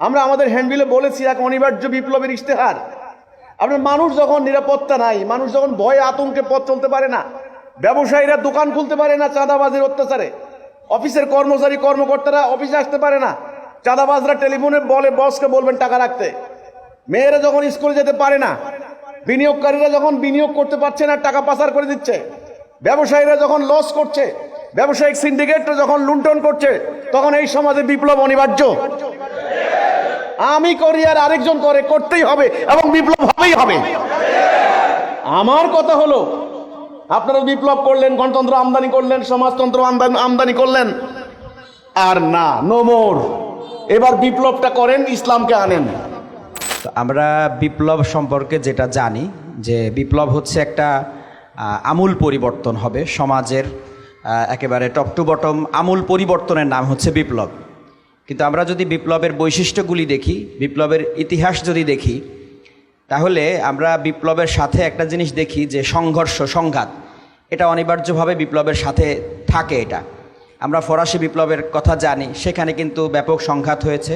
আমরা আমাদের হ্যান্ডবিলে বলেছি, এক অনিবার্য বিপ্লবের ইশতেহার। আপনার মানুষ যখন নিরাপত্তা নাই, মানুষ যখন ভয়ে আতঙ্কে পথ চলতে পারে না, ব্যবসায়ীরা দোকান খুলতে পারে না চাঁদাবাজের অত্যাচারে, অফিসের কর্মচারী, কর্মকর্তারা অফিসে আসতে পারে না, চাঁদাবাজরা টেলিফোনে বলে, বসকে বলবেন টাকা রাখতে। মেয়েরা যখন স্কুলে যেতে পারে না, বিনিয়োগকারীরা যখন বিনিয়োগ করতে পারছে না, টাকা পাচার করে দিচ্ছে, ব্যবসায়ীরা যখন লস করছে, ব্যবসায়িক সিন্ডিকেটরা যখন লুণ্ঠন করছে, তখন এই সমাজে বিপ্লব অনিবার্য। আমি করি আর আরেকজন করে, করতেই হবে এবং বিপ্লব হবেই হবে। আমার কথা হলো, আপনারা বিপ্লব করলেন, গণতন্ত্র আমদানি করলেন, সমাজতন্ত্র আমদানি করলেন, আর না নোমর এবার বিপ্লবটা করেন, ইসলামকে আনেন। আমরা বিপ্লব সম্পর্কে যেটা জানি, যে বিপ্লব হচ্ছে একটা আমূল পরিবর্তন হবে সমাজের একেবারে টপ টু বটম আমূল পরিবর্তনের নাম হচ্ছে বিপ্লব। কিন্তু আমরা যদি বিপ্লবের বৈশিষ্ট্যগুলি দেখি, বিপ্লবের ইতিহাস যদি দেখি, তাহলে আমরা বিপ্লবের সাথে একটা জিনিস দেখি যে সংঘর্ষ, সংঘাত, এটা অনিবার্যভাবে বিপ্লবের সাথে থাকে এটা। আমরা ফরাসি বিপ্লবের কথা জানি, সেখানে কিন্তু ব্যাপক সংঘাত হয়েছে,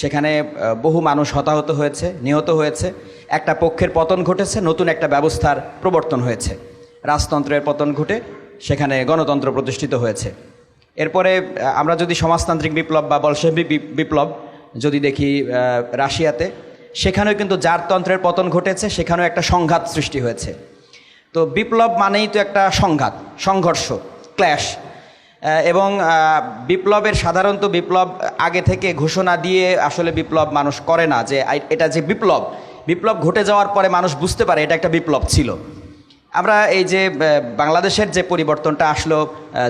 সেখানে বহু মানুষ হতাহত হয়েছে, নিহত হয়েছে, একটা পক্ষের পতন ঘটেছে, নতুন একটা ব্যবস্থার প্রবর্তন হয়েছে। রাজতন্ত্রের পতন ঘটে, সেখানে গণতন্ত্র প্রতিষ্ঠিত হয়েছে। এরপরে আমরা যদি সমাজতান্ত্রিক বিপ্লব বা বলশেবিক বি- বিপ্লব যদি দেখি রাশিয়াতে, সেখানেও কিন্তু জারতন্ত্রের পতন ঘটেছে, সেখানেও একটা সংঘাত সৃষ্টি হয়েছে। তো বিপ্লব মানেই তো একটা সংঘাত, সংঘর্ষ, ক্ল্যাশ। এবং বিপ্লবের সাধারণত বিপ্লব আগে থেকে ঘোষণা দিয়ে আসলে বিপ্লব মানুষ করে না যে এটা যে বিপ্লব বিপ্লব ঘটে যাওয়ার পরে মানুষ বুঝতে পারে এটা একটা বিপ্লব ছিল। আমরা এই যে বাংলাদেশের যে পরিবর্তনটা আসলো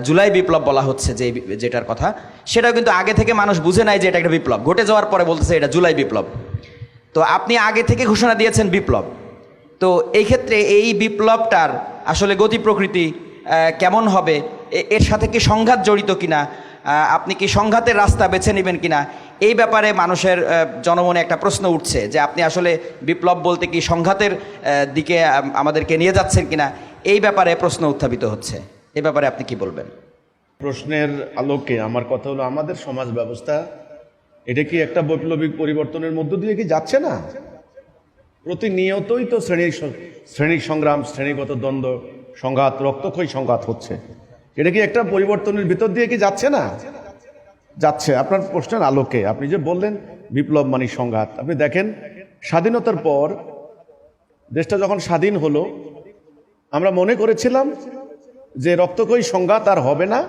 জুলাই বিপ্লব বলা হচ্ছে যে, যেটার কথা, সেটাও কিন্তু আগে থেকে মানুষ বুঝে নাই যে এটা একটা বিপ্লব। ঘটে যাওয়ার পরে বলতেছে এটা জুলাই বিপ্লব। তো আপনি আগে থেকে ঘোষণা দিয়েছেন বিপ্লব। তো এই ক্ষেত্রে এই বিপ্লবটার আসলে গতি প্রকৃতি কেমন হবে? এর সাথে কি সংঘাত জড়িত কিনা? আপনি কি সংঘাতের রাস্তা বেছে নেবেন কিনা? এই ব্যাপারে মানুষের জনমনে একটা প্রশ্ন উঠছে যে আপনি আসলে বিপ্লব বলতে কি সংঘাতের দিকে আমাদেরকে নিয়ে যাচ্ছেন কিনা? এই ব্যাপারে প্রশ্ন উত্থাপিত হচ্ছে। এই ব্যাপারে আপনি কি বলবেন? প্রশ্নের আলোকে আমার কথা হলো আমাদের সমাজ ব্যবস্থা, এটা কি একটা বৈপ্লবিক পরিবর্তনের মধ্য দিয়ে কি যাচ্ছে না? প্রতিনিয়তই তো শ্রেণি শ্রেণি সংগ্রাম, শ্রেণীগত দ্বন্দ্ব, সংঘাত, রক্তক্ষয়ী সংঘাত হচ্ছে। এটা কি একটা পরিবর্তনের ভিতর দিয়ে কি যাচ্ছে না? যাচ্ছে। আপনার প্রশ্নের আলোকে আপনি যে বললেন বিপ্লব মানে সংঘাত, আপনি দেখেন, স্বাধীনতার পর দেশটা যখন স্বাধীন হলো, আমরা মনে করেছিলাম যে রক্তক্ষয়ী সংঘাত আর হবে না,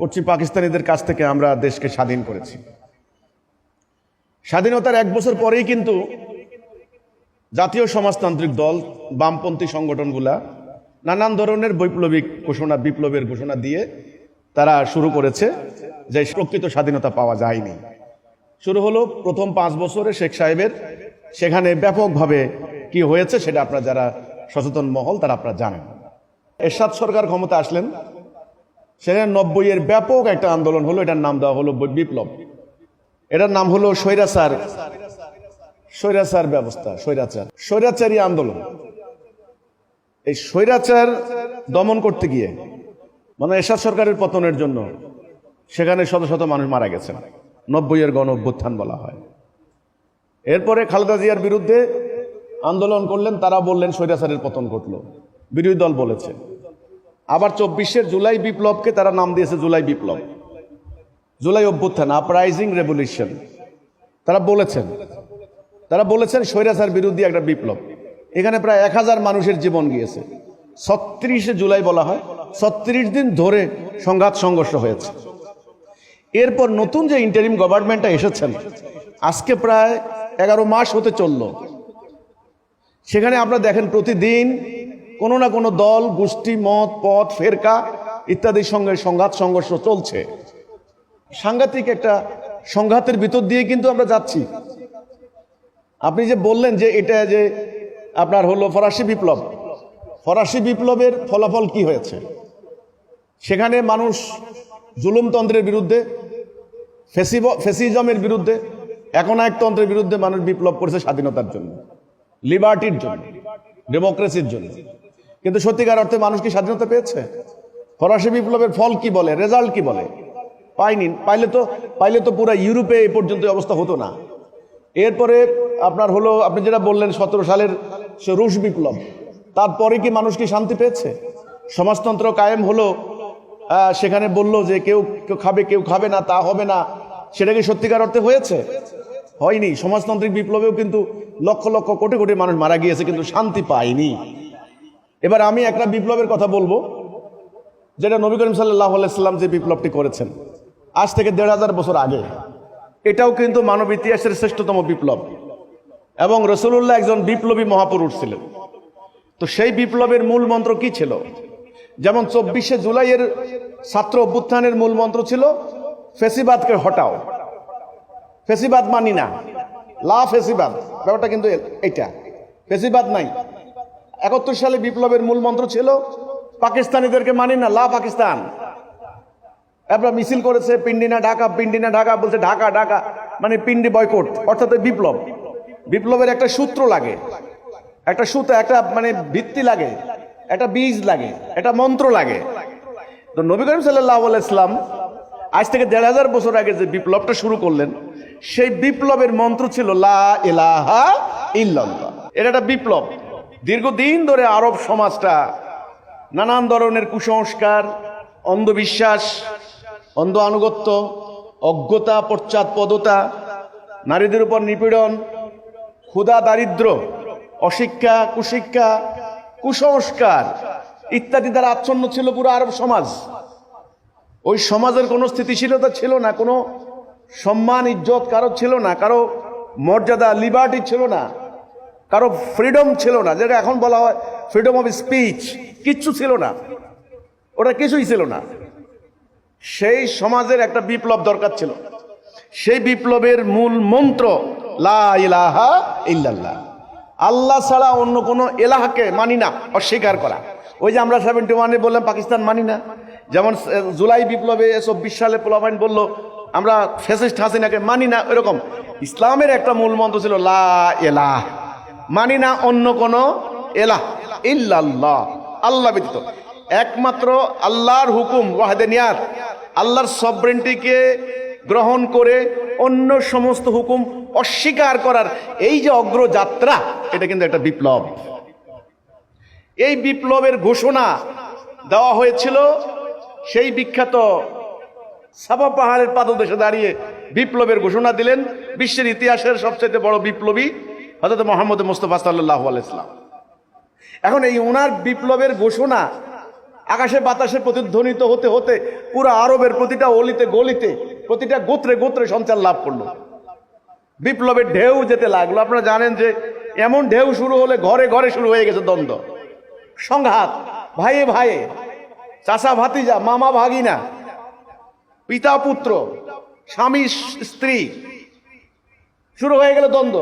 পশ্চিম পাকিস্তানিদের কাছ থেকে আমরা দেশকে স্বাধীন করেছি। স্বাধীনতার এক বছর পরেই কিন্তু জাতীয় সমাজতান্ত্রিক দল, বামপন্থী সংগঠনগুলা নানান ধরনের বৈপ্লবিক ঘোষণা, বিপ্লবের ঘোষণা দিয়ে তারা শুরু করেছে। যে প্রকৃত স্বাধীনতা পাওয়া যায়নি। শুরু হলো প্রথম পাঁচ বছরে শেখ সাহেবের। সেখানে ব্যাপকভাবে কি হয়েছে সেটা আপনারা যারা সচেতন মহল, তারা আপনারা জানেন। এরশাদ সরকার ক্ষমতা আসলেন। সেখানে নব্বই এর ব্যাপক একটা আন্দোলন হলো, এটার নাম দেওয়া হলো বিপ্লব। এটার নাম হলো স্বৈরাচার। স্বৈরাচার ব্যবস্থা, স্বৈরাচার। স্বৈরাচারী আন্দোলন। এই স্বৈরাচার দমন করতে গিয়ে মানে এরশাদ সরকারের পতনের জন্য সেখানে শত শত মানুষ মারা গেছেন। নব্বই এর গণ অভ্যুত্থান বলা হয়। এরপরে খালেদা জিয়ার বিরুদ্ধে আন্দোলন করলেন, তারা বললেন স্বৈরাচারের পতন ঘটলো। বিরোধী দল বলেছে। আবার চব্বিশের জুলাই বিপ্লবকে তারা নাম দিয়েছে জুলাই বিপ্লব। জুলাই অভ্যুত্থান আপরাইজিং রেভলিউশন তারা বলেছেন তারা বলেছেন স্বৈরাচার বিরোধী একটা বিপ্লব। এখানে প্রায় এক হাজার মানুষের জীবন গিয়েছে। ছত্রিশে জুলাই বলা হয়, ছত্রিশ দিন ধরে সংঘাত সংঘর্ষ হয়েছে। এরপর নতুন যে ইন্টারিম গভর্নমেন্টটা এসেছেন, আজকে প্রায় এগারো মাস হতে চলল। সেখানে আপনারা দেখেন প্রতিদিন কোনো না কোনো দল, গোষ্ঠী, মত, পথ, ফেরকা ইত্যাদির সঙ্গে সংঘাত, সংঘর্ষ চলছে। সাংঘাতিক একটা সংঘাতের ভিতর দিয়ে কিন্তু আমরা যাচ্ছি। আপনি যে বললেন যে এটা যে আপনার হলো ফরাসি বিপ্লব, ফরাসি বিপ্লবের ফলাফল কি হয়েছে? সেখানে মানুষ জুলুমতন্ত্রের বিরুদ্ধে, ফেসিব, ফেসিজমের বিরুদ্ধে, একনায়কতন্ত্রের বিরুদ্ধে মানুষ বিপ্লব করেছে স্বাধীনতার জন্য, লিবার্টির জন্য, ডেমোক্রেসির জন্য। কিন্তু সত্যিকার অর্থে মানুষ কি স্বাধীনতা পেয়েছে? ফরাসি বিপ্লবের ফল কি বলে? রেজাল্ট কি বলে? পাইনি, পাইলে তো পাইলে তো পুরো ইউরোপে এই পর্যন্ত অবস্থা হতো না। এরপরে আপনার হলো, আপনি যেটা বললেন সতেরো সালের সে রুশ বিপ্লব, তারপরে কি মানুষ কি শান্তি পেয়েছে? সমাজতন্ত্র কায়েম হলো সেখানে বলল যে কেউ কেউ খাবে কেউ খাবে না, তা হবে না। সেটা কি সত্যিকার অর্থে হয়েছে? হয়নি। সমাজতান্ত্রিক বিপ্লবেও কিন্তু লক্ষ লক্ষ কোটি কোটি মানুষ মারা গিয়েছে, কিন্তু শান্তি পায়নি। এবার আমি একটা বিপ্লবের কথা বলব, যেটা নবী করিম সাল্লাহ আলাইসাল্লাম যে বিপ্লবটি করেছেন, আজ থেকে দেড় হাজার বছর আগে। এটাও কিন্তু মানব ইতিহাসের শ্রেষ্ঠতম বিপ্লব। এবং রসুল্লাহ একজন বিপ্লবী মহাপুরুষ ছিলেন। তো সেই বিপ্লবের মূল মন্ত্র কি ছিল? যেমন চব্বিশে জুলাইয়ের ছাত্র অভ্যুত্থানের মূল মন্ত্র ছিল, ফেসিবাদকে হটাও। ফেসিবাদ মানি না। লা ফেসিবাদ। ব্যাপারটা কিন্তু এইটা। ফেসিবাদ নাই। একাত্তর সালে বিপ্লবের মূল মন্ত্র ছিল, পাকিস্তানিদেরকে মানি না, লা পাকিস্তান। এরপর মিছিল করেছে পিন্ডিনা ঢাকা পিন্ডিনা ঢাকা বলছে ঢাকা ঢাকা মানে পিন্ডি বয়কট, অর্থাৎ বিপ্লব। বিপ্লবের একটা সূত্র লাগে। একটা সূত্র, একটা মানে ভিত্তি লাগে। একটা বীজ লাগে একটা মন্ত্র লাগে। তো নবী করিম সাল্লাহ আজ থেকে দেড় হাজার বছর আগে যে বিপ্লবটা শুরু করলেন, সেই বিপ্লবের মন্ত্র ছিল, লা ইলাহা ইল্লাল্লাহ। এটা একটা বিপ্লব। দীর্ঘদিন ধরে আরব সমাজটা নানান ধরনের কুসংস্কার, অন্ধবিশ্বাস, অন্ধ আনুগত্য, অজ্ঞতা পশ্চাৎপদতা নারীদের উপর নিপীড়ন, ক্ষুধা, দারিদ্র, অশিক্ষা, কুশিক্ষা কুসংস্কার ইত্যাদি দ্বারা আচ্ছন্ন ছিল পুরো আরব সমাজ। ওই সমাজের কোনো স্থিতিশীলতা ছিল না, কোনো সম্মান, ইজ্জত কারও ছিল না, কারও মর্যাদা লিবার্টি ছিল না, কারও ফ্রিডম ছিল না। যেটা এখন বলা হয় ফ্রিডম অফ স্পিচ কিচ্ছু ছিল না। ওটা কিছুই ছিল না। সেই সমাজের একটা বিপ্লব দরকার ছিল। সেই বিপ্লবের মূল মন্ত্র, লা ইলাহা ইল্লাল্লাহ। আল্লাহ ছাড়া অন্য কোনো এলাহাকে মানি না, অস্বীকার করা। ওই যে আমরা সেভেন্টি ওয়ানে বললাম, পাকিস্তান মানি না। যেমন জুলাই বিপ্লবে চব্বিশ সালে পোলাপাইন বলল, আমরা ফেসিস্ট হাসিনাকে মানি না, এরকম। ইসলামের একটা মূল মন্ত্র ছিল, লা এলাহ। মানি না অন্য কোনো এলাহ। ইল্লাল্লাহ। আল্লাহ ব্যতীত। একমাত্র আল্লাহর হুকুম ওয়াহেদানিয়াত আল্লাহর সবরেন্টিকে গ্রহণ করে অন্য সমস্ত হুকুম অস্বীকার করার এই যে অগ্রযাত্রা, এটা কিন্তু একটা বিপ্লব। এই বিপ্লবের ঘোষণা দেওয়া হয়েছিল, সেই বিখ্যাত সাবা পাহাড়ের পাদদেশে দাঁড়িয়ে বিপ্লবের ঘোষণা দিলেন। বিশ্বের ইতিহাসের সবচেয়ে বড় বিপ্লবী হজরত মোহাম্মদ মুস্তফা সাল্লাহ আলাইসলাম এখন এই ওনার বিপ্লবের ঘোষণা আকাশে বাতাসে প্রতিধ্বনিত হতে হতে পুরো আরবের প্রতিটা অলিতে গলিতে, প্রতিটা গোত্রে গোত্রে সঞ্চার লাভ করল। বিপ্লবের ঢেউ যেতে লাগল। আপনারা জানেন যে এমন ঢেউ শুরু হলে ঘরে ঘরে শুরু হয়ে গেছে দ্বন্দ্ব। সংঘাত, ভাইয়ে ভাইয়ে, চাচা ভাতিজা, মামা ভাগিনা, পিতা পুত্র, স্বামী স্ত্রী, শুরু হয়ে গেল দ্বন্দ্ব।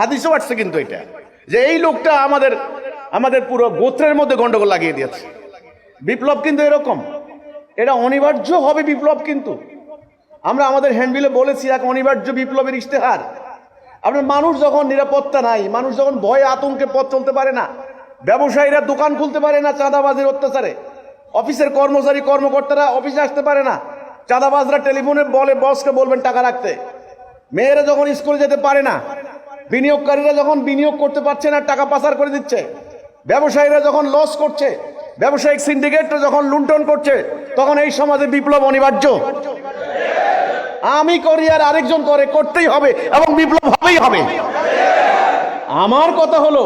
হাদিসও আসছে কিন্তু এটা, যে এই লোকটা আমাদের আমাদের পুরো গোত্রের মধ্যে গন্ডগোল লাগিয়ে দিয়েছে। বিপ্লব কিন্তু এরকম। এটা অনিবার্য হবে বিপ্লব কিন্তু। আমরা আমাদের হ্যান্ডবিলে বলেছি, এক অনিবার্য বিপ্লবের ইশতেহার। আপনার মানুষ যখন নিরাপত্তা নাই, মানুষ যখন ভয়ে আতঙ্কে পথ চলতে পারে না, ব্যবসায়ীরা দোকান খুলতে পারে না চাঁদাবাজির অত্যাচারে, অফিসের কর্মচারী কর্মকর্তারা অফিসে আসতে পারে না, চাঁদাবাজরা টেলিফোনে বলে, বসকে বলবেন টাকা রাখতে। মেয়েরা যখন স্কুলে যেতে পারে না, বিনিয়োগকারীরা যখন বিনিয়োগ করতে পারছে না, টাকা পাচার করে দিচ্ছে, ব্যবসায়ীরা যখন লস করছে ব্যবসায়িক সিন্ডিকেটরা যখন লুণ্ঠন করছে, তখন এই সমাজে বিপ্লব অনিবার্য। আমি করি আর আরেকজন করে, করতেই হবে এবং বিপ্লব হবেই হবে। আমার কথা হলো,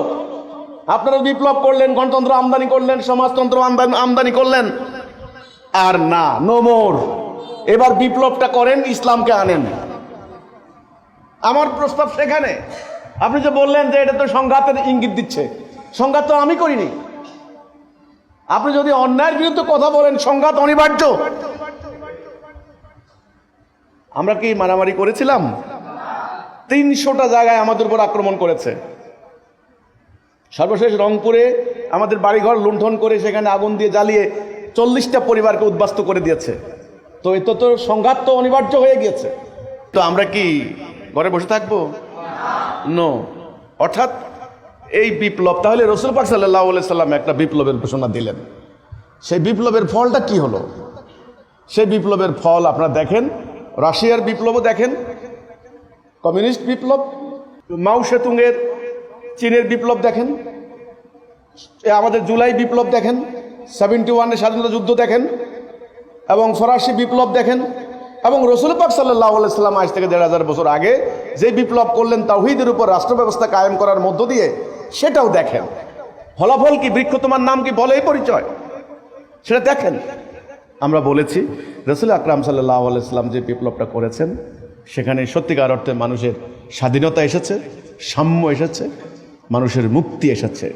আপনারা বিপ্লব করলেন, গণতন্ত্র আমদানি করলেন, সমাজতন্ত্র আমদানি করলেন। আর না নো মোর এবার বিপ্লবটা করেন, ইসলামকে আনেন। আমার প্রস্তাব সেখানে। আপনি যে বললেন যে এটা তো সংঘাতের ইঙ্গিত দিচ্ছে, সংঘাত তো আমি করিনি। আপনি যদি অন্যায়ের বিরুদ্ধে কথা বলেন, সংঘাত অনিবার্য। আমরা কি মারামারি করেছিলাম? তিনশোটা জায়গায় আমাদের উপর আক্রমণ করেছে। সর্বশেষ রংপুরে আমাদের বাড়িঘর লুণ্ঠন করে সেখানে আগুন দিয়ে জ্বালিয়ে চল্লিশটা পরিবারকে উদ্বাস্ত করে দিয়েছে। তো এত তো সংঘাত তো অনিবার্য হয়ে গিয়েছে। তো আমরা কি ঘরে বসে থাকব? নো অর্থাৎ এই বিপ্লব, তাহলে রসুল পাক সাল্লাহ সাল্লাম একটা বিপ্লবের ঘোষণা দিলেন। সেই বিপ্লবের ফলটা কি হলো? সেই বিপ্লবের ফল আপনারা দেখেন, রাশিয়ার বিপ্লবও দেখেন, কমিউনিস্ট বিপ্লব মাউ সেতুংয়ের চীনের বিপ্লব দেখেন আমাদের জুলাই বিপ্লব দেখেন, সেভেন্টি ওয়ানের স্বাধীনতা যুদ্ধ দেখেন, এবং ফরাসি বিপ্লব দেখেন, এবং রসুল পাক সাল্লাহ সাল্লাম আজ থেকে দেড় হাজার বছর আগে যে বিপ্লব করলেন তাওহিদের উপর রাষ্ট্র ব্যবস্থা কায়েম করার মধ্য দিয়ে সেটাও দেখেন। ফলাফল কি, বৃক্ষ তোমার নাম কি বলেই পরিচয়? সেটা দেখেন। আমরা বলেছি, রসুল আকরাম সাল্লাহ আলাইসাল্লাম যে বিপ্লবটা করেছেন, সেখানে সত্যিকার অর্থে মানুষের স্বাধীনতা এসেছে, সাম্য এসেছে, মানুষের মুক্তি এসেছে।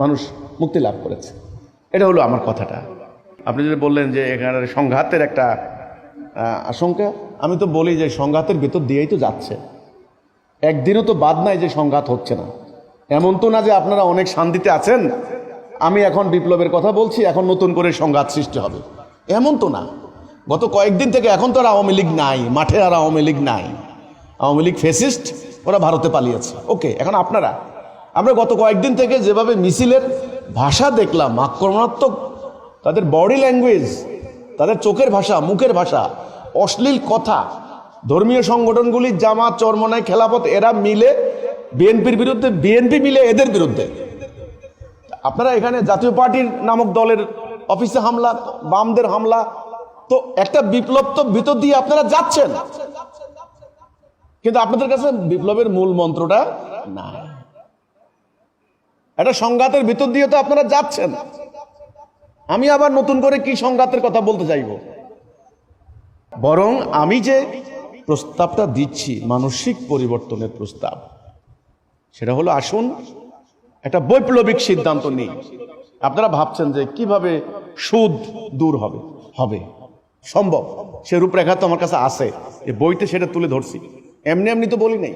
মানুষ মুক্তি লাভ করেছে। এটা হলো আমার কথাটা। আপনি যদি বললেন যে এখানে সংঘাতের একটা আশঙ্কা, আমি তো বলি যে সংঘাতের ভিতর দিয়েই তো যাচ্ছে। একদিনও তো বাদ নাই যে সংঘাত হচ্ছে না। এমন তো না যে আপনারা অনেক শান্তিতে আছেন। আমি এখন বিপ্লবের কথা বলছি, এখন নতুন করে সংঘাত সৃষ্টি হবে। এমন তো না। গত কয়েকদিন থেকে এখন তো আর আওয়ামী লীগ নাই, মাঠে আর আওয়ামী লীগ নাই। আওয়ামী লীগ ফেসিস্ট, ওরা ভারতে পালিয়েছে। ওকে, এখন আপনারা? আমরা গত কয়েকদিন থেকে যেভাবে মিছিলের ভাষা দেখলাম, আক্রমণাত্মক তাদের বডি ল্যাঙ্গুয়েজ, তাদের চোখের ভাষা, মুখের ভাষা, অশ্লীল কথা, ধর্মীয় সংগঠনগুলি, জামাত চরমনায় খেলাপথ, এরা মিলে বিএনপির বিরুদ্ধে, বিএনপি মিলে এদের বিরুদ্ধে। আপনারা এখানে জাতীয় পার্টির নামক দলের অফিসে হামলা, বামদের হামলা, তো একটা বিপ্লব তো ভিতর দিয়ে আপনারা যাচ্ছেন। কিন্তু আপনাদের কাছে বিপ্লবের মূল মন্ত্রটা না একটা সংঘাতের ভিতর দিয়ে তো আপনারা যাচ্ছেন। আমি আবার নতুন করে কি সংঘাতের কথা বলতে চাইব? বরং আমি যে প্রস্তাবটা দিচ্ছি, মানসিক পরিবর্তনের প্রস্তাব সেটা হলো, আসুন, একটা বৈপ্লবিক সিদ্ধান্ত নেই। আপনারা ভাবছেন যে কীভাবে সুদ দূর হবে? হবে। সম্ভব। সে রূপরেখা তো আমার কাছে আছে। যে বইতে সেটা তুলে ধরছি। এমনি এমনি তো বলি নাই।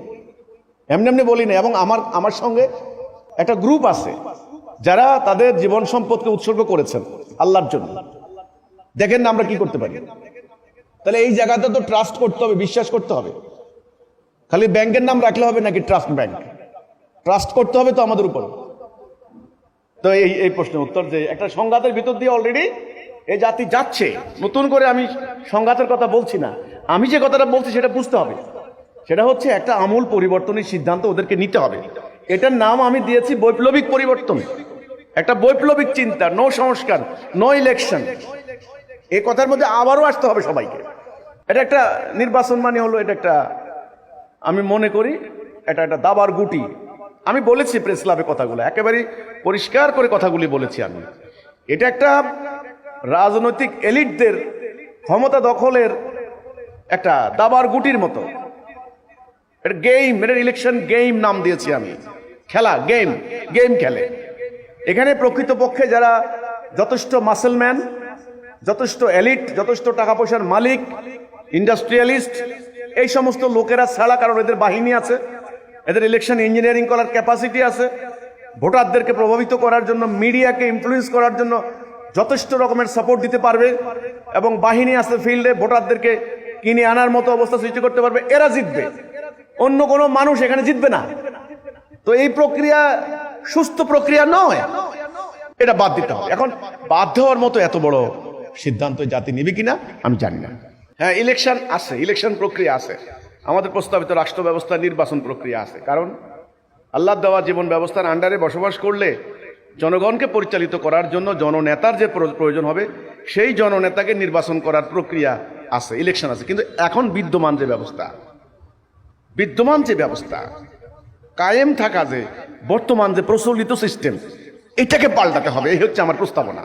এমনি এমনি বলি নাই। এবং আমার আমার সঙ্গে একটা গ্রুপ আছে, যারা তাদের জীবন সম্পদকে উৎসর্গ করেছেন আল্লাহর জন্য। দেখেন না আমরা কি করতে পারি। তাহলে এই জায়গাতে তো ট্রাস্ট করতে হবে, বিশ্বাস করতে হবে। খালি ব্যাংকের নাম রাখলে হবে নাকি ট্রাস্ট ব্যাংক ট্রাস্ট করতে হবে তো আমাদের উপর। তো এই এই প্রশ্নের উত্তর যে একটা সংঘাতের ভিতর দিয়ে অলরেডি এই জাতি যাচ্ছে। নতুন করে আমি সংঘাতের কথা বলছি না। আমি যে কথাটা বলছি সেটা বুঝতে হবে। সেটা হচ্ছে একটা আমূল পরিবর্তনের সিদ্ধান্ত ওদেরকে নিতে হবে। এটার নাম আমি দিয়েছি বৈপ্লবিক পরিবর্তন। একটা বৈপ্লবিক চিন্তা নো সংস্কার নো ইলেকশন এই কথার মধ্যে আবারও আসতে হবে সবাইকে। এটা একটা নির্বাচন মানে হলো এটা একটা, আমি মনে করি, এটা একটা দাবার গুটি। আমি বলেছি প্রেস ক্লাবে কথাগুলো একেবারে পরিষ্কার করে কথাগুলি বলেছি আমি। এটা একটা রাজনৈতিক এলিটদের ক্ষমতা দখলের একটা দাবার গুটির মতো। এটা গেম এটা ইলেকশন গেম নাম দিয়েছি আমি। খেলা গেম গেম খেলে। এখানে প্রকৃতপক্ষে যারা যথেষ্ট মাসেলম্যান যথেষ্ট এলিট যথেষ্ট টাকা পয়সার মালিক ইন্ডাস্ট্রিয়ালিস্ট এই সমস্ত লোকেরা ছাড়া কারণ এদের বাহিনী আছে। এদের ইলেকশন ইঞ্জিনিয়ারিং করার ক্যাপাসিটি আছে। ভোটারদেরকে প্রভাবিত করার জন্য মিডিয়াকে ইনফ্লুয়েন্স করার জন্য যথেষ্ট রকমের সাপোর্ট দিতে পারবে এবং বাহিনী আছে ফিল্ডে ভোটারদেরকে কিনে আনার মতো অবস্থা সৃষ্টি করতে পারবে। এরা জিতবে। অন্য কোনো মানুষ এখানে জিতবে না। তো এই প্রক্রিয়া সুস্থ প্রক্রিয়া নয়। এটা বাদ দিতে হবে। এখন বাদ দেওয়ার মতো এত বড় সিদ্ধান্ত জাতি নিবে কিনা আমি জানি না। হ্যাঁ ইলেকশন আছে ইলেকশন প্রক্রিয়া আছে। আমাদের প্রস্তাবিত রাষ্ট্র ব্যবস্থা নির্বাচন প্রক্রিয়া আছে। কারণ আল্লাহ দেওয়া জীবন ব্যবস্থার আন্ডারে বসবাস করলে জনগণকে পরিচালিত করার জন্য জননেতার যে প্রয়োজন হবে, সেই জননেতাকে নির্বাচন করার প্রক্রিয়া আছে ইলেকশন আছে। কিন্তু এখন বিদ্যমান যে ব্যবস্থা, বিদ্যমান যে ব্যবস্থা, কায়েম থাকা যে বর্তমান যে প্রচলিত সিস্টেম এটাকে পাল্টাতে হবে। এই হচ্ছে আমার প্রস্তাবনা।